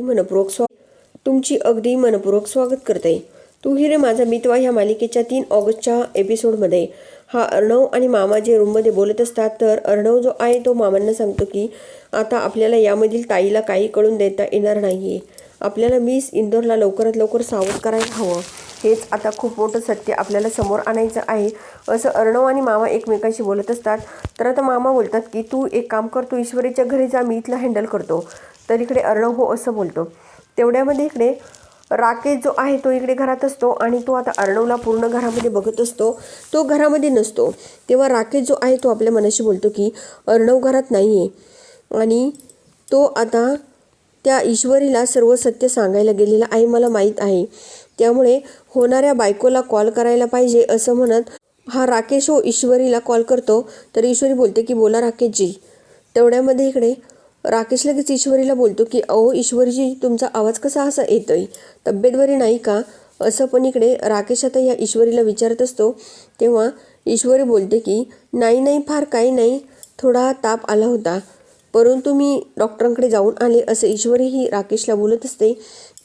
मनपूर्वक स्वा तुमची अगदी मनपूर्वक स्वागत करते. तू हिरे माझा मितवा ह्या मालिकेच्या तीन ऑगस्टच्या एपिसोडमध्ये हा अर्णव आणि मामा जे रूममध्ये बोलत असतात तर अर्णव जो आहे तो मामांना सांगतो की आता आपल्याला यामधील ताईला काही कळून देता येणार नाही आहे आपल्याला मिस इंदोरला लवकरात लवकर सावध करायला हवं. हेच आता खूप मोठं सत्य आपल्याला समोर आणायचं आहे. असं अर्णव आणि मामा एकमेकांशी बोलत असतात. तर आता मामा बोलतात की तू एक काम कर तू ईश्वरीच्या घरी जा मी इथला हँडल करतो. तर इकडे अर्णव हो असं बोलतो. तेवढ्यामध्ये इकडे राकेश जो आहे तो इकडे घरात असतो आणि तो आता अर्णवला पूर्ण घरामध्ये बघत असतो. तो घरामध्ये नसतो. तेव्हा राकेश जो आहे तो आपल्या मनाशी बोलतो की अर्णव घरात नाही आहे आणि तो आता त्या ईश्वरीला सर्व सत्य सांगायला गेलेला आहे मला माहीत आहे. त्यामुळे होणाऱ्या बायकोला कॉल करायला पाहिजे असं म्हणत हा राकेश हो ईश्वरीला कॉल करतो. तर ईश्वरी बोलते की बोला राकेशजी. तेवढ्यामध्ये इकडे राकेश लगेच ईश्वरीला बोलतो की अहो ईश्वरीजी तुमचा आवाज कसा असा येतोय? तब्येत बरी नाही का? असं पण इकडे राकेश आता या ईश्वरीला विचारत असतो. तेव्हा ईश्वरी बोलते की नाही नाही फार काही नाही. थोडा ताप आला होता. परंतु मी डॉक्टरांकडे जाऊन आले असं ईश्वरीही राकेशला बोलत असते.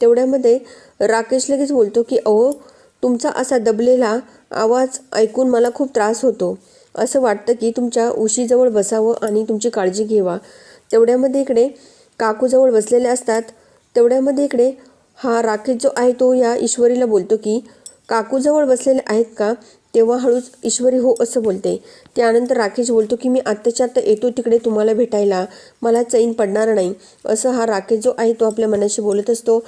तेवढ्यामध्ये राकेश लगेच बोलतो की अहो तुमचा असा दबलेला आवाज ऐकून मला खूप त्रास होतो. असं वाटतं की तुमच्या उशीजवळ बसावं आणि तुमची काळजी घ्यावा. तेवढ्यामध्ये इकडे काकूजवळ बसलेले असतात. तेवढ्यामध्ये इकडे हा राकेश जो आहे तो या ईश्वरीला बोलतो की काकूजवळ बसलेले आहेत का? तेव्हा हळूच ईश्वरी हो असं बोलते. त्यानंतर राकेश बोलतो की मी आत्ताच्या आत्ता येतो तिकडे तुम्हाला भेटायला. मला चैन पडणार नाही. असं हा राकेश जो आहे तो आपल्या मनाशी बोलत असतो.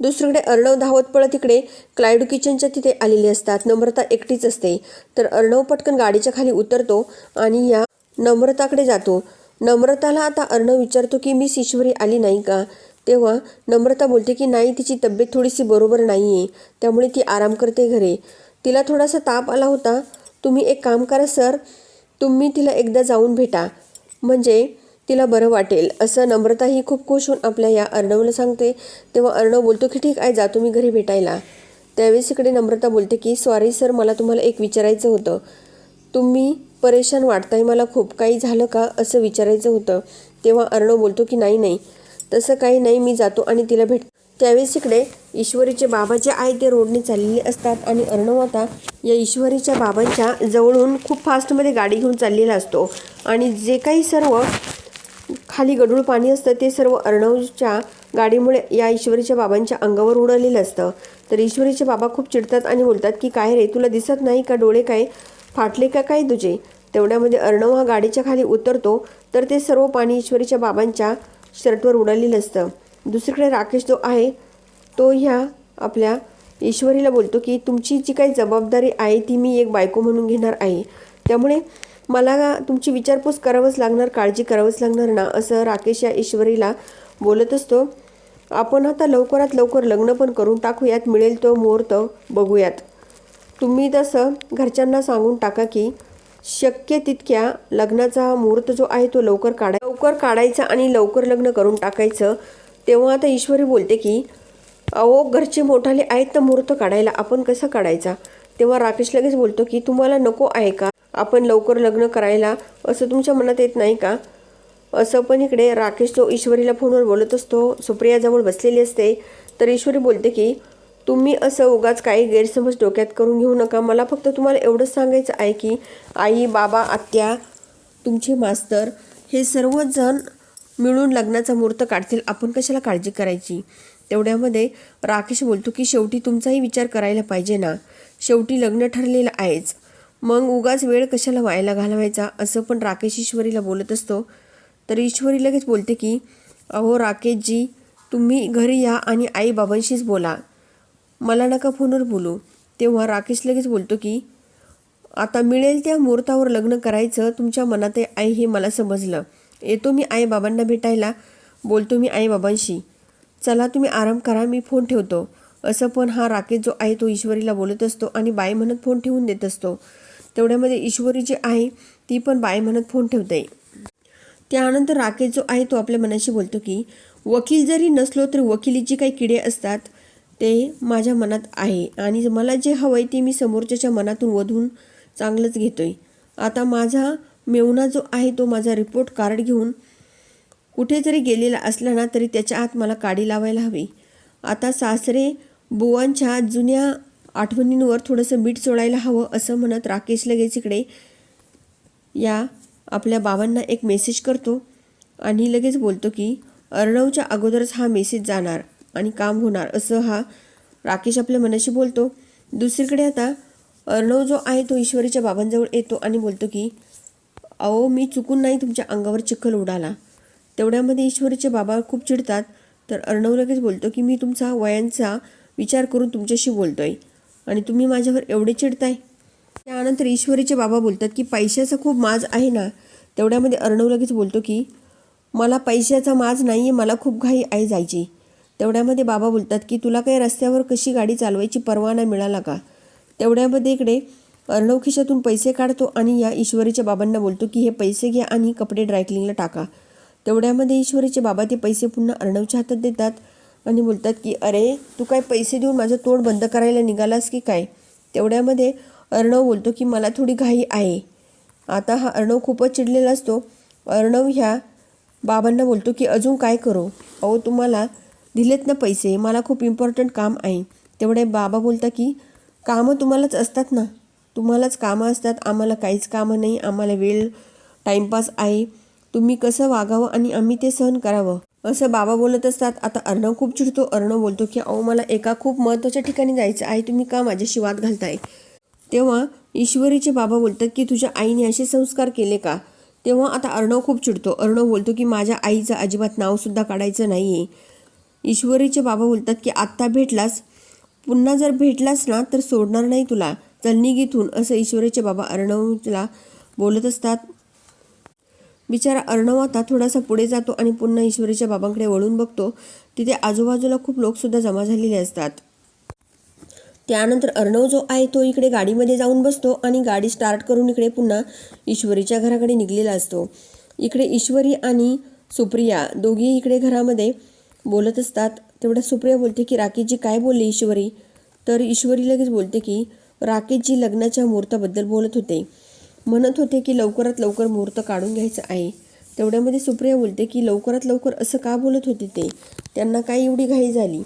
दुसरीकडे अर्णव धावत पळत तिकडे क्लायडू किचनच्या तिथे आलेले असतात. नम्रता एकटीच असते. तर अर्णव पटकन गाडीच्या खाली उतरतो आणि या नम्रताकडे जातो. नम्रताला आता अर्णव विचारतो की मिस ईश्वरी आली नाही का? तेव्हा नम्रता बोलते की नाही तिची तब्येत थोडीशी बरोबर नाही आहे त्यामुळे ती आराम करते घरे. तिला थोडासा ताप आला होता. तुम्ही एक काम करा सर. तुम्ही तिला एकदा जाऊन भेटा. म्हणजे तिला बरं वाटेल. असं नम्रता ही खूप खुश होऊन आपल्या या अर्णवला सांगते. तेव्हा अर्णव बोलतो की ठीक आहे जा तुम्ही घरी भेटायला. त्यावेळेस इकडे नम्रता बोलते की सॉरी सर मला तुम्हाला एक विचारायचं होतं. तुम्ही परेशान वाटतंय मला खूप काही झालं का असं विचारायचं होतं. तेव्हा अर्णव बोलतो की नाही नाही तसं काही नाही मी जातो आणि तिला भेट त्यावेळेस इकडे ईश्वरीचे बाबा जे आहे ते रोडने चाललेले असतात आणि अर्णव आता या ईश्वरीच्या बाबांच्या जवळून खूप फास्टमध्ये गाडी घेऊन चाललेला असतो. आणि जे काही सर्व खाली गढूळ पाणी असतं ते सर्व अर्णवच्या गाडीमुळे या ईश्वरीच्या बाबांच्या अंगावर उडवलेलं असतं. तर ईश्वरीचे बाबा खूप चिडतात आणि बोलतात की काय रे तुला दिसत नाही का? डोळे काय फाटले का? काय तुझे? तेवढ्यामध्ये अर्णव हा गाडीच्या खाली उतरतो तर ते सर्व पाणी ईश्वरीच्या बाबांच्या शर्टवर उडालेलं असतं. दुसरीकडे राकेश जो आहे तो ह्या आपल्या ईश्वरीला बोलतो की तुमची जी काही जबाबदारी आहे ती मी एक बायको म्हणून घेणार आहे. त्यामुळे मला तुमची विचारपूस करावंच लागणार काळजी करावंच लागणार ना असं राकेश या ईश्वरीला बोलत असतो. आपण आता लवकरात लवकर लग्न पण करून टाकूयात मिळेल तो मुहूर्त बघूयात. तुम्ही तसं घरच्यांना सांगून टाका की शक्य तितक्या लग्नाचा मुहूर्त जो आहे तो लवकर काढाय लवकर काढायचा आणि लवकर लग्न करून टाकायचं. तेव्हा आता ईश्वरी बोलते की अहो घरचे मोठाले आहेत तर मुहूर्त काढायला आपण कसा काढायचा? तेव्हा राकेश लगेच बोलतो की तुम्हाला नको आहे का? आपण लवकर लग्न करायला असं तुमच्या मनात येत नाही का? असं पण इकडे राकेश तो ईश्वरीला फोनवर बोलत असतो. सुप्रियाजवळ बसलेली असते. तर ईश्वरी बोलते की तुम्ही असं उगाच काही गैरसमज डोक्यात करून घेऊ नका. मला फक्त तुम्हाला एवढंच सांगायचं आहे की आई बाबा आत्या तुमचे मास्तर हे सर्वच जण मिळून लग्नाचा मुहूर्त काढतील. आपण कशाला काळजी करायची? तेवढ्यामध्ये राकेश बोलतो की शेवटी तुमचाही विचार करायला पाहिजे ना. शेवटी लग्न ठरलेलं आहेच. मग उगाच वेळ कशाला व्हायला घालवायचा? असं पण राकेश ईश्वरीला बोलत असतो. तर ईश्वरी लगेच बोलते की अहो राकेशजी तुम्ही घरी या आणि आई बाबांशीच बोला. मला नका फोनवर बोलू. तेव्हा राकेश लगेच बोलतो की आता मिळेल त्या मुहूर्तावर लग्न करायचं. तुमच्या मनात आहे हे मला समजलं. येतो मी आई बाबांना भेटायला. बोलतो मी आई बाबांशी चला तुम्ही आराम करा मी फोन ठेवतो. असं पण हा राकेश जो आहे तो ईश्वरीला बोलत असतो आणि बाई म्हणत फोन ठेवून देत असतो. तेवढ्यामध्ये ईश्वरी जी आहे ती पण बाय म्हणत फोन ठेवते. त्यानंतर राकेश जो आहे तो आपल्या मनाशी बोलतो की वकील जरी नसलो तरी वकिलीची काही किडे असतात ते माझ्या मनात आहे. आणि मला जे हवं आहे ते मी समोरच्याच्या मनातून वधून चांगलंच घेतो आहे आता माझा मेवणा जो आहे तो माझा रिपोर्ट कार्ड घेऊन कुठे जरी गेलेला असला ना तरी त्याच्या आत मला काडी लावायला हवी. आता सासरे बुवांच्या जुन्या आठवणींवर थोडंसं मीठ सोडायला हवं असं म्हणत राकेश लगेच इकडे या आपल्या बाबांना एक मेसेज करतो आणि लगेच बोलतो की अर्णवच्या अगोदरच हा मेसेज जाणार आणि काम होणार असं हा राकेश आपल्या मनाशी बोलतो. दुसरीकडे आता अर्णव जो आहे तो ईश्वरीच्या बाबांजवळ येतो आणि बोलतो की अहो मी चुकून नाही तुमच्या अंगावर चिखल उडाला. तेवढ्यामध्ये ईश्वरीचे बाबा खूप चिडतात. तर अर्णव लगेच बोलतो की मी तुमचा वयांचा विचार करून तुमच्याशी बोलतोय. आणि तुम्ही माझ्यावर एवढे चिडताय? त्यानंतर ईश्वरीचे बाबा बोलतात की पैशाचा खूप माज आहे ना. तेवढ्यामध्ये अर्णव लगेच बोलतो की मला पैशाचा माज नाही आहे मला खूप घाई आहे जायची. तेवढ्यामध्ये बाबा बोलतात की तुला काही रस्त्यावर कशी गाडी चालवायची परवाना मिळाला का? तेवढ्यामध्ये इकडे अर्णव खिशातून पैसे काढतो आणि या ईश्वरीच्या बाबांना बोलतो की हे पैसे घ्या आणि कपडे ड्रायक्लिंगला टाका. तेवढ्यामध्ये ईश्वरीचे बाबा ते पैसे पुन्हा अर्णवच्या हातात देतात. आणि बोलतात की अरे तू काय पैसे देऊन माझं तोंड बंद करायला निघालास की काय? तेवढ्यामध्ये अर्णव बोलतो की मला थोडी घाई आहे. आता हा अर्णव खूपच चिडलेला असतो. अर्णव ह्या बाबांना बोलतो की अजून काय करू? अहो तुम्हाला दिलेत ना पैसे. मला खूप इम्पॉर्टंट काम आहे. तेवढे बाबा बोलता की कामं तुम्हालाच असतात ना. तुम्हालाच कामं असतात. आम्हाला काहीच कामं नाही. आम्हाला वेळ टाईमपास आहे. तुम्ही कसं वागावं आणि आम्ही ते सहन करावं? असं बाबा बोलत असतात. आता अर्णव खूप चिडतो. अर्णव बोलतो की अहो मला एका खूप महत्त्वाच्या ठिकाणी जायचं आहे. तुम्ही का माझ्याशी वाद घालताय? तेव्हा ईश्वरीचे बाबा बोलतात की तुझ्या आईने असे संस्कार केले का? तेव्हा आता अर्णव खूप चिडतो. अर्णव बोलतो की माझ्या आईचं अजिबात नावसुद्धा काढायचं नाही आहे ईश्वरीचे बाबा बोलतात की आत्ता भेटलास. पुन्हा जर भेटलास ना तर सोडणार नाही तुला. चल निघ इथून. असं ईश्वरीचे बाबा अर्णवला बोलत असतात. बिचारा अर्णव आता थोडासा पुढे जातो आणि पुन्हा ईश्वरीच्या बाबांकडे वळून बघतो. तिथे आजूबाजूला खूप लोकसुद्धा जमा झालेले असतात. त्यानंतर अर्णव जो आहे तो इकडे गाडीमध्ये जाऊन बसतो आणि गाडी स्टार्ट करून इकडे पुन्हा ईश्वरीच्या घराकडे निघलेला असतो. इकडे ईश्वरी आणि सुप्रिया दोघी इकडे घरामध्ये बोलत असतात. तेवढ्या सुप्रिया बोलते की राकेशजी काय बोलले ईश्वरी? तर ईश्वरी लगेच बोलते की राकेशजी लग्नाच्या मुहूर्ताबद्दल बोलत होते. म्हणत होते की लवकरात लवकर मुहूर्त काढून घ्यायचं आहे. तेवढ्यामध्ये सुप्रिया बोलते की लवकरात लवकर असं का बोलत होते ते? त्यांना काय एवढी घाई झाली?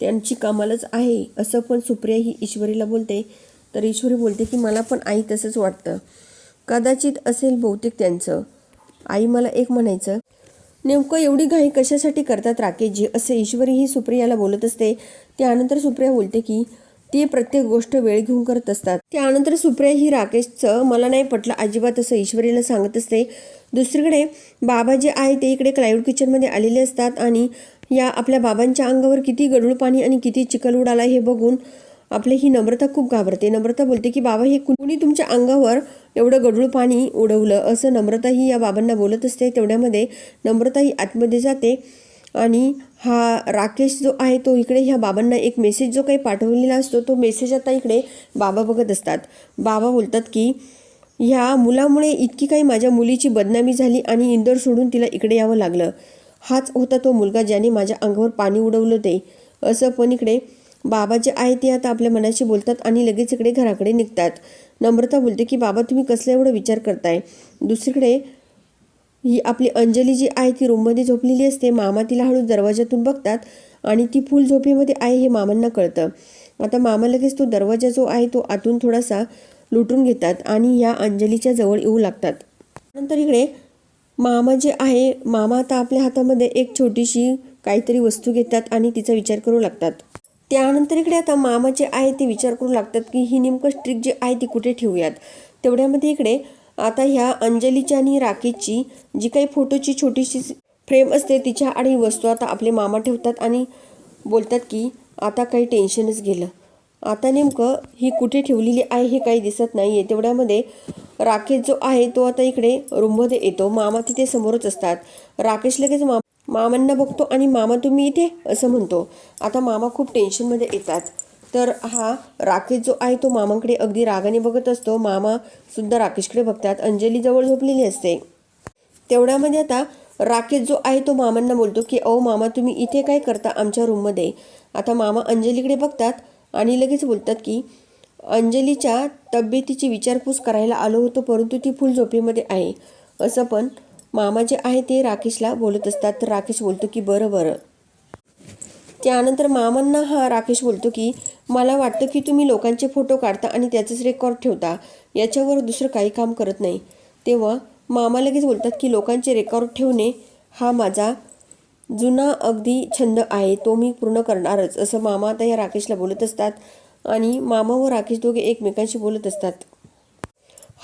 त्यांची कमालच आहे. असं पण सुप्रिया ही ईश्वरीला बोलते. तर ईश्वरी बोलते की मला पण आई तसंच वाटतं. कदाचित असेल बहुतेक त्यांचं. आई मला एक म्हणायचं नेमकं एवढी घाई कशासाठी करतात राकेशजी? असं ईश्वरी ही सुप्रियाला बोलत असते. त्यानंतर सुप्रिया बोलते की ते प्रत्येक गोष्ट वेळ घेऊन करत असतात. त्यानंतर सुप्रिया ही राकेशचं मला नाही पटलं अजिबात असं ईश्वरीला सांगत असते दुसरीकडे बाबा जे आहे ते इकडे क्लायवूड किचनमध्ये आलेले असतात आणि या आपल्या बाबांच्या अंगावर किती गडूळ पाणी आणि किती चिखल उडाला हे बघून आपली ही नम्रता खूप घाबरते. नम्रता बोलते की बाबा हे कुणी तुमच्या अंगावर एवढं गडूळ पाणी उडवलं? असं नम्रता ही या बाबांना बोलत असते. तेवढ्यामध्ये नम्रता ही आतमध्ये जाते आणि हा राकेश जो आहे तो इकडे ह्या बाबांना एक मेसेज जो काही पाठवलेला असतो तो मेसेज आता इकडे बाबा बघत असतात. बाबा बोलतात की ह्या मुलामुळे इतकी काही माझ्या मुलीची बदनामी झाली आणि इंदोर सोडून तिला इकडे यावं लागलं. हाच होता तो मुलगा ज्याने माझ्या अंगावर पाणी उडवलं ते. असं पण इकडे बाबा जे आहे ते आता आपल्या मनाशी बोलतात आणि लगेच इकडे घराकडे निघतात. नम्रता बोलते की बाबा तुम्ही कसला एवढं विचार करताय? दुसरीकडे ही आपली अंजली जी आहे ती रूममध्ये झोपलेली असते. मामा तिला हळू दरवाजातून बघतात आणि ती फुल झोपेमध्ये आहे हे मामांना कळतं. आता मामा लगेच तो दरवाजा जो आहे तो आतून थोडासा लुटून घेतात आणि या अंजलीच्या जवळ येऊ लागतात. नंतर इकडे मामा जे आहे मामा आता आपल्या हातामध्ये एक छोटीशी काहीतरी वस्तू घेतात आणि तिचा विचार करू लागतात. त्यानंतर इकडे आता मामा जे आहे ते विचार करू लागतात की ही नेमकं स्ट्रिक जी आहे ती कुठे ठेवूयात? तेवढ्यामध्ये इकडे आता ह्या अंजलीची आणि राकेशची जी काही फोटोची छोटीशी फ्रेम असते तिच्या आणि वस्तू आता आपले मामा ठेवतात आणि बोलतात की आता काही टेन्शनच गेलं. आता नेमकं ही कुठे ठेवलेली आहे हे काही दिसत नाही आहे तेवढ्यामध्ये राकेश जो आहे तो आता इकडे रूममध्ये येतो. मामा तिथे समोरच असतात. राकेश लगेच मा मामांना बघतो आणि मामा तुम्ही इथे? असं म्हणतो. आता मामा खूप टेन्शनमध्ये येतात. तर हा राकेश जो आहे तो मामांकडे अगदी रागाने बघत असतो. मामा सुद्धा राकेशकडे बघतात. अंजली जवळ झोपलेली असते. तेवढ्यामध्ये आता राकेश जो आहे तो मामांना बोलतो की अहो मामा तुम्ही इथे काय करता आमच्या रूममध्ये? आता मामा अंजलीकडे बघतात आणि लगेच बोलतात की अंजलीच्या तब्येतीची विचारपूस करायला आलो होतो परंतु ती फुल झोपेमध्ये आहे. असं पण मामा जे आहे ते राकेशला बोलत असतात. तर राकेश बोलतो की बरं बरं. त्यानंतर मामांना हा राकेश बोलतो की मला वाटतं की तुम्ही लोकांचे फोटो काढता आणि त्याचंच रेकॉर्ड ठेवता. याच्यावर दुसरं काही काम करत नाही. तेव्हा मामा लगेच बोलतात की लोकांचे रेकॉर्ड ठेवणे हा माझा जुना अगदी छंद आहे. तो मी पूर्ण करणारच. असं मामा आता या राकेशला बोलत असतात आणि मामा व राकेश दोघे एकमेकांशी बोलत असतात.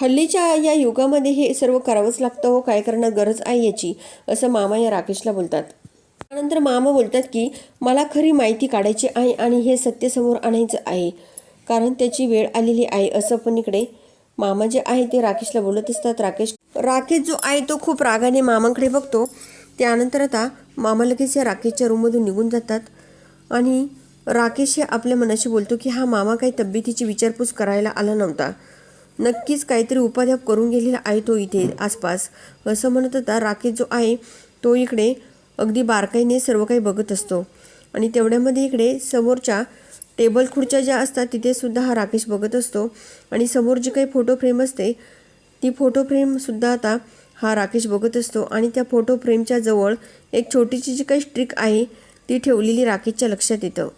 हल्लीच्या या युगामध्ये हे सर्व करावंच लागतं हो काय करण्यात गरज आहे याची असं मामा या राकेशला बोलतात. त्यानंतर मामा बोलतात की मला खरी माहिती काढायची आहे आणि हे सत्य समोर आणायचं आहे. कारण त्याची वेळ आलेली आहे असं पण इकडे मामा जे आहे ते राकेशला बोलत असतात. राकेश राकेश जो आहे तो खूप रागाने मामांकडे बघतो. त्यानंतर आता मामा लगेच या राकेशच्या रूममधून निघून जातात आणि राकेश हे आपल्या मनाशी बोलतो की हा मामा काही तब्येतीची विचारपूस करायला आला नव्हता. नक्कीच काहीतरी उपाध्याप करून गेलेला आहे तो इथे आसपास. असं म्हणत होता राकेश जो आहे तो इकडे अगदी बारकाईने सर्व काही बघत असतो. आणि तेवढ्यामध्ये इकडे समोरच्या टेबल खुर्च्या ज्या असतात तिथेसुद्धा हा राकेश बघत असतो. आणि समोर जी काही फोटो फ्रेम असते ती फोटो फ्रेमसुद्धा आता हा राकेश बघत असतो. आणि त्या फोटो फ्रेमच्या जवळ एक छोटीशी जी काही स्ट्रिक आहे ती ठेवलेली राकेशच्या लक्षात येतं.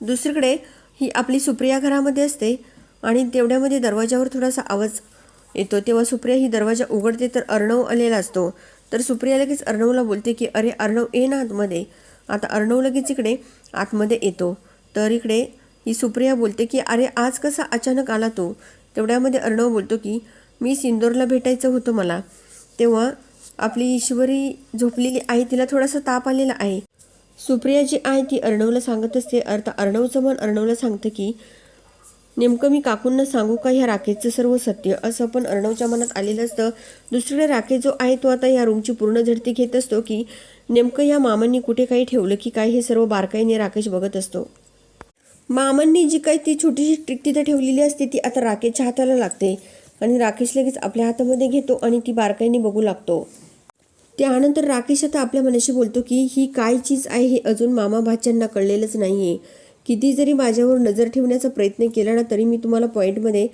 दुसरीकडे ही आपली सुप्रिया घरामध्ये असते आणि तेवढ्यामध्ये दरवाजावर थोडासा आवाज येतो. तेव्हा सुप्रिया ही दरवाजा उघडते तर अर्णव आलेला असतो. तर सुप्रिया लगेच अर्णवला बोलते की अरे अर्णव ये ना आतमध्ये. आता अर्णव लगेच इकडे आतमध्ये येतो. तर इकडे ही सुप्रिया बोलते की अरे आज कसा अचानक आला तो? तेवढ्यामध्ये अर्णव बोलतो की मी सिंदोरला भेटायचं होतं मला. तेव्हा आपली ईश्वरी झोपलेली आहे तिला थोडासा ताप आलेला आहे. सुप्रिया जी आहे ती अर्णवला सांगत असते. अर्थ अर्णवचं मन अर्णवला सांगतं की नेमकं मी काकूंना सांगू का ह्या राकेशचं सर्व सत्य? असं पण अर्णवच्या मनात आलेलं असतं. दुसरीकडे राकेश जो आहे तो आता या रूमची पूर्ण झडती घेत असतो की नेमकं या मामांनी कुठे काही ठेवलं की काय हे सर्व बारकाईने राकेश बघत असतो. मामांनी जी काही ती छोटीशी ट्रिक तिथे ठेवलेली असते ती आता राकेशच्या हाताला लागते. आणि राकेश लगेच आपल्या हातामध्ये घेतो आणि ती बारकाईने बघू लागतो. त्यानंतर राकेश आता आपल्या मनाशी बोलतो की ही काय चीज आहे हे अजून मामा भाच्यांना कळलेलंच नाही आहे किती जरी माझ्यावर नजर ठेवण्याचा प्रयत्न केला ना तरी मी तुम्हाला पॉईंटमध्ये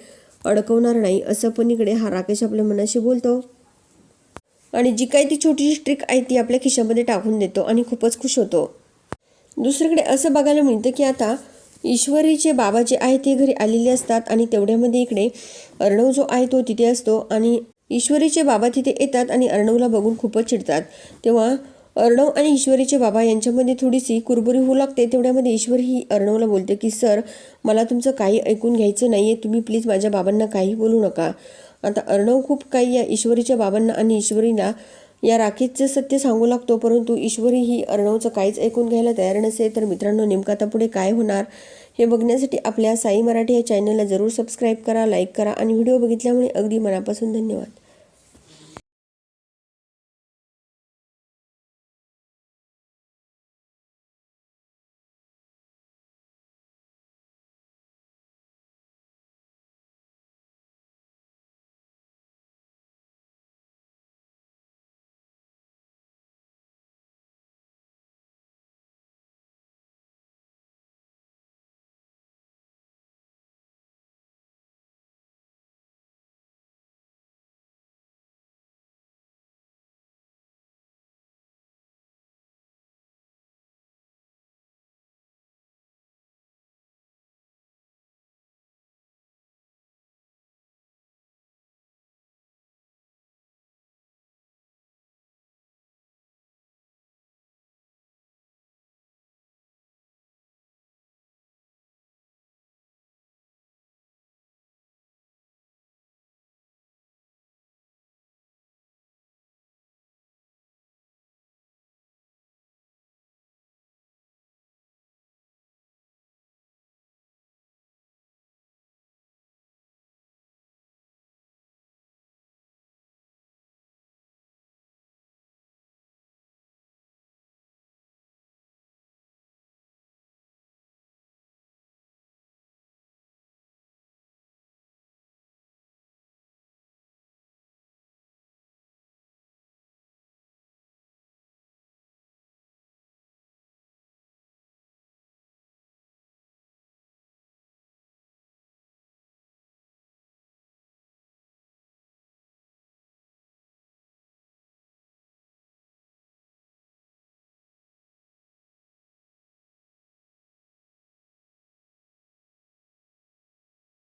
अडकवणार नाही असं पण इकडे हा राकेश आपल्या मनाशी बोलतो. आणि जी काही ती छोटीशी ट्रिक आहे ती आपल्या खिशामध्ये टाकून देतो आणि खूपच खुश होतो. दुसरीकडे असं बघायला मिळतं की आता ईश्वरीचे बाबा जे आहे ते घरी आलेले असतात आणि तेवढ्यामध्ये इकडे अर्णव जो आहे तो तिथे असतो. आणि ईश्वरीचे बाबा तिथे येतात आणि अर्णवला बघून खूपच चिडतात. तेव्हा अर्णव आणि ईश्वरीचे बाबा यांच्यामध्ये थोडीशी कुरबुरी होऊ लागते. तेवढ्यामध्ये ईश्वर ही अर्णवला बोलते की सर मला तुमचं काही ऐकून घ्यायचं नाही आहे तुम्ही प्लीज माझ्या बाबांना काही बोलू नका. आता अर्णव खूप काही या ईश्वरीच्या बाबांना आणि ईश्वरीला या राखीचं सत्य सांगू लागतो परंतु ईश्वरी ही अर्णवचं काहीच ऐकून घ्यायला तयार नसेल तर मित्रांनो नेमकं आता पुढे काय होणार हे बघण्यासाठी आपल्या साई मराठी या चॅनलला जरूर सबस्क्राईब करा लाईक करा आणि व्हिडिओ बघितल्यामुळे अगदी मनापासून धन्यवाद.